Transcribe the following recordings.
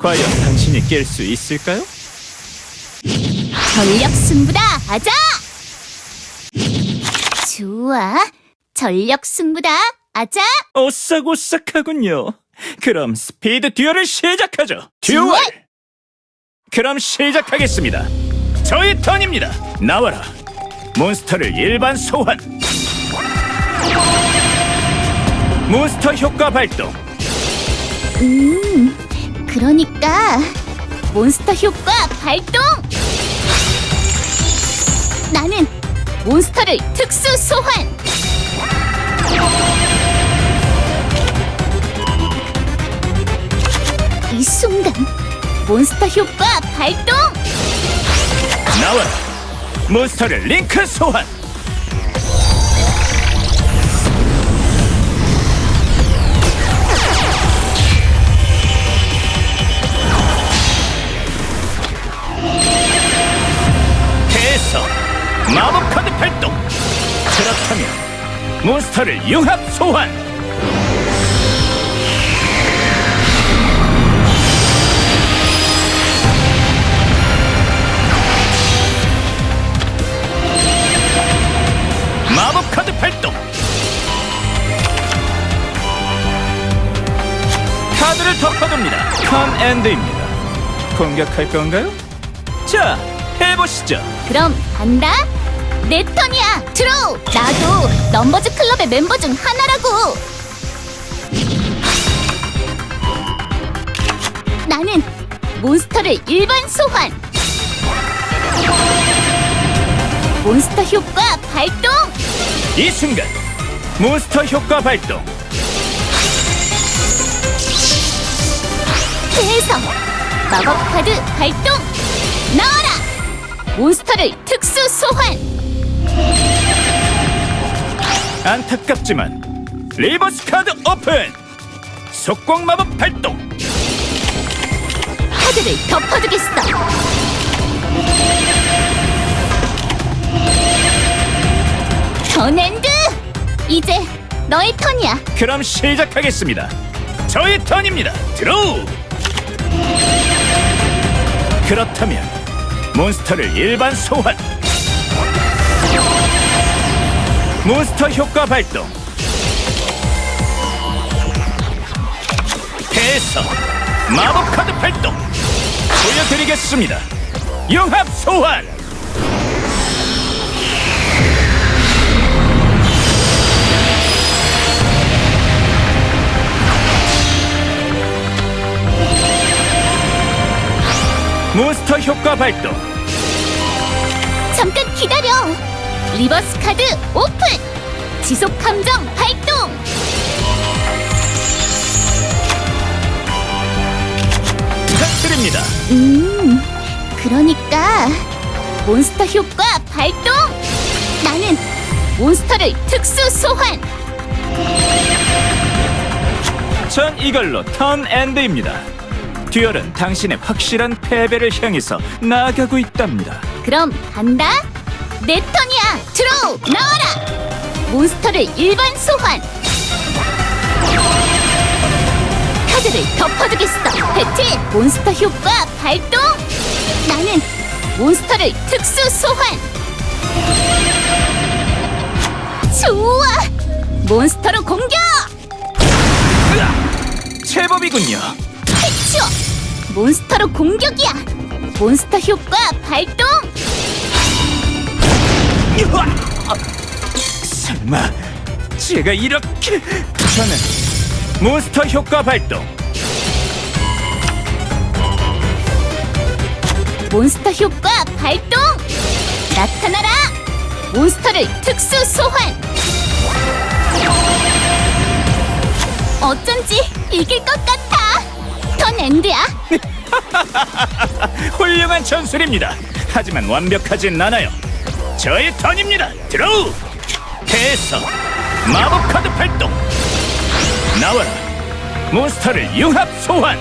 과연 당신이 깰 수 있을까요? 전력 승부다 아자 좋아 전력 승부다 아자 오싹오싹하군요. 그럼 스피드 듀얼을 시작하죠. 듀얼! 듀얼! 그럼 시작하겠습니다. 저의 턴입니다. 나와라. 몬스터를 일반 소환. 몬스터 효과 발동. 음 그러니까 몬스터 효과 발동 나는 몬스터를 특수 소환 이 순간 몬스터 효과 발동 나와라. 몬스터를 링크 소환. 해서 마법 카드 발동. 그렇다면 몬스터를 융합 소환. 마법 카드 발동. 카드를 덮어둡니다. 턴 엔드입니다. 공격할 건가요? 자, 해보시죠. 그럼 간다. 내 턴이야. 트로우 나도 넘버즈 클럽의 멤버 중 하나라고. 나는 몬스터를 일반 소환. 몬스터 효과 발동! 이 순간 몬스터 효과 발동. 해성! 마법 카드 발동! 나와라 몬스터를 특수 소환 안타깝지만 리버스 카드 오픈. 속공 마법 발동. 카드를 덮어두겠어 전엔드 이제 너의 턴이야 그럼 시작하겠습니다. 저의 턴입니다. 드로우. 그렇다면 몬스터를 일반 소환. 몬스터 효과 발동. 해서 마법 카드 발동. 보여드리겠습니다. 융합 소환. 몬스터 효과 발동. 잠깐 기다려 리버스 카드 오픈 지속 감정 발동 부탁드립니다. 음 그러니까 몬스터 효과 발동 나는 몬스터를 특수 소환 전 이걸로 턴 엔드입니다. 듀얼은 당신의 확실한 패배를 향해서 나아가고 있답니다. 그럼 간다. 내 턴이야. 드로우 나와라. 몬스터를 일반 소환. 카드를 덮어두겠어. 배틀 몬스터 효과 발동. 나는 몬스터를 특수 소환. 좋아. 몬스터로 공격! 으악! 제법이군요. 해치워 몬스터로 공격이야 몬스터 효과 발동! 아, 설마 제가 이렇게 저는 몬스터 효과 발동. 몬스터 효과 발동! 나타나라! 몬스터를 특수 소환! 어쩐지 이길 것 같아! 턴 엔드야! 훌륭한 전술입니다. 하지만 완벽하진 않아요. 저의 턴입니다. 드로우. 해서 마법 카드 발동. 나와라. 몬스터를 융합 소환.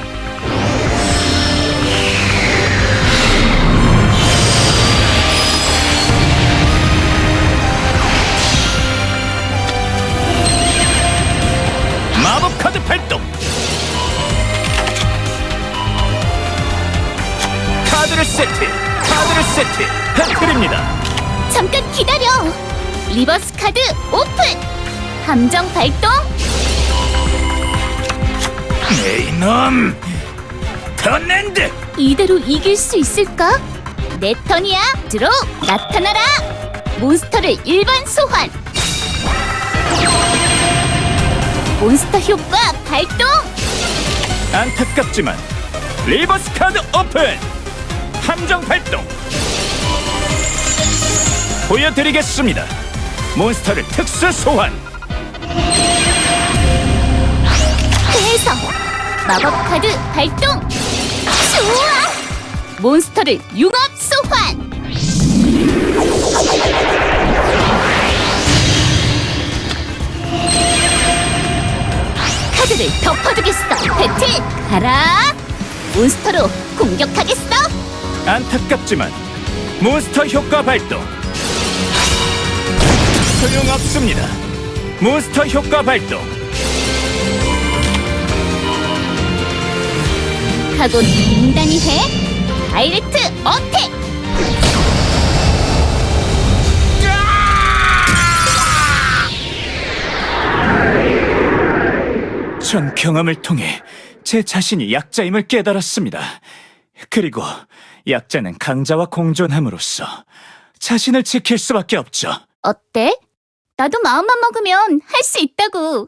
카드를 세트 카드를 세트 해드립니다 잠깐 기다려. 리버스 카드 오픈. 함정 발동. 이놈 턴랜드 이대로 이길 수 있을까? 내 턴이야. 드로우 나타나라. 몬스터를 일반 소환. 몬스터 효과 발동. 안타깝지만 리버스 카드 오픈 함정 발동 보여드리겠습니다 몬스터를 특수 소환 해서 마법 카드 발동. 좋아. 몬스터를 융합 소환. 카드를 덮어두겠어. 배틀 가라. 몬스터로 공격하겠어. 안타깝지만 몬스터 효과 발동 소용없습니다 몬스터 효과 발동 하고 단단히 해. 다이렉트 어택. 전 경험을 통해 제 자신이 약자임을 깨달았습니다. 그리고 약자는 강자와 공존함으로써 자신을 지킬 수밖에 없죠. 어때? 나도 마음만 먹으면 할 수 있다고.